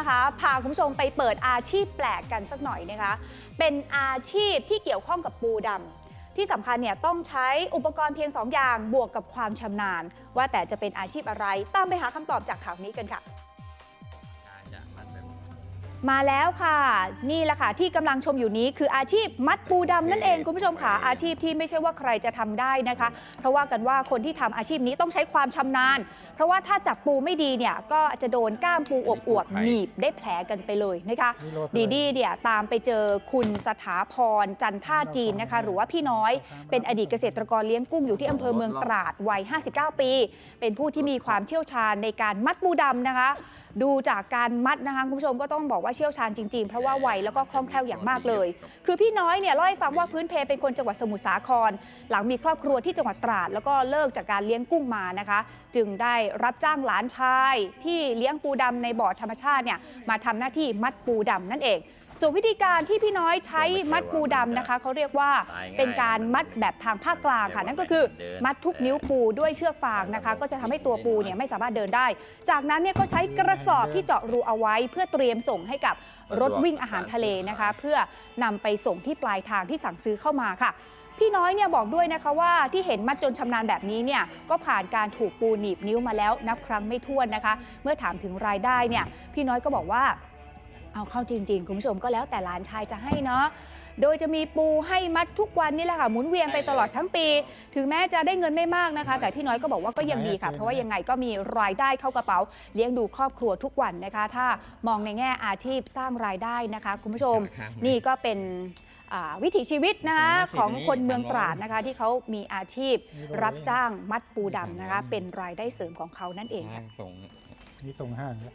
นะคะ พาคุณผู้ชมไปเปิดอาชีพแปลกกันสักหน่อยนะคะ เป็นอาชีพที่เกี่ยวข้องกับปูดำที่สำคัญเนี่ยต้องใช้อุปกรณ์เพียง 2 อย่างบวกกับความชำนาญ ว่าแต่จะเป็นอาชีพอะไร ตามไปหาคำตอบจากข่าวนี้กันค่ะ มาแล้วค่ะ นี่แหละค่ะที่กำลังชมอยู่นี้คืออาชีพมัดปูดำนั่นเองคุณผู้ชมค่ะอาชีพที่ไม่ใช่ว่าใครจะทำได้นะคะ เพราะว่ากันว่าคนที่ทำอาชีพนี้ต้องใช้ความชำนาญ เพราะว่าถ้าจับปูไม่ดีเนี่ยก็จะโดนก้ามปูอวบๆหนีบได้แผลกันไปเลยนะคะ ดีดีเนี่ยตามไปเจอคุณสถาพรจันท่าจีนนะคะ หรือว่าพี่น้อยเป็นอดีตเกษตรกรเลี้ยงกุ้งอยู่ที่อำเภอเมืองตราดวัย 59 ปี เป็นผู้ที่มีความเชี่ยวชาญในการมัดปูดำนะคะ ดูจากการมัดนะคะคุณผู้ชมก็ต้องบอกว่าเชี่ยวชาญจริงๆ เพราะว่าไวแล้วก็คล่องแคล่วอย่างมากเลย คือพี่น้อยเนี่ยเล่าให้ฟังว่าพื้นเพเป็นคนจังหวัดสมุทรสาคร หลังมีครอบครัวที่จังหวัดตราด แล้วก็เลิกจากการเลี้ยงกุ้งมานะคะ จึงได้รับจ้างหลานชาย ที่เลี้ยงปูดำในบ่อธรรมชาติเนี่ยมาทำหน้าที่มัดปูดำนั่นเอง ส่วนวิธีการที่พี่น้อยใช้มัดปูดำนะคะเขาเรียกว่าเป็นการมัดแบบทางภาคกลางค่ะ นั่นก็คือมัดทุกนิ้วปูด้วยเชือกฟางนะคะ ก็จะทำให้ตัวปูเนี่ยไม่สามารถเดินได้ จากนั้นเนี่ยก็ใช้กระสอบที่เจาะรูเอาไว้ เพื่อเตรียมส่งให้กับรถวิ่งอาหารทะเลนะคะ เพื่อนำไปส่งที่ปลายทางที่สั่งซื้อเข้ามาค่ะพี่น้อยเนี่ยบอกด้วยนะคะว่าที่เห็นมัดจนชำนาญแบบนี้เนี่ยก็ผ่านการถูกปูหนีบนิ้วมาแล้วนับครั้งไม่ถ้วนนะคะ เมื่อถามถึงรายได้เนี่ยพี่น้อยก็บอกว่า เอาเข้าจริง ๆ คุณผู้ชมก็แล้วแต่หลานชายจะให้เนาะโดยจะมีปูให้มัดทุกวันนี่แหละค่ะหมุนเวียนไปตลอดทั้งปี ถึงแม้จะได้เงินไม่มากนะคะ แต่พี่น้อยก็บอกว่าก็ยังดีค่ะ เพราะว่ายังไงก็มีรายได้เข้ากระเป๋า เลี้ยงดูครอบครัวทุกวันนะคะ ถ้ามองในแง่อาชีพสร้างรายได้นะคะ คุณผู้ชมนี่ก็เป็นอ่าวิถีชีวิตนะคะของคนเมืองตราดนะคะ ที่เขามีอาชีพรับจ้างมัดปูดำนะคะ เป็นรายได้เสริมของเขานั่นเองค่ะ ส่ง นี่ส่งห้างครับ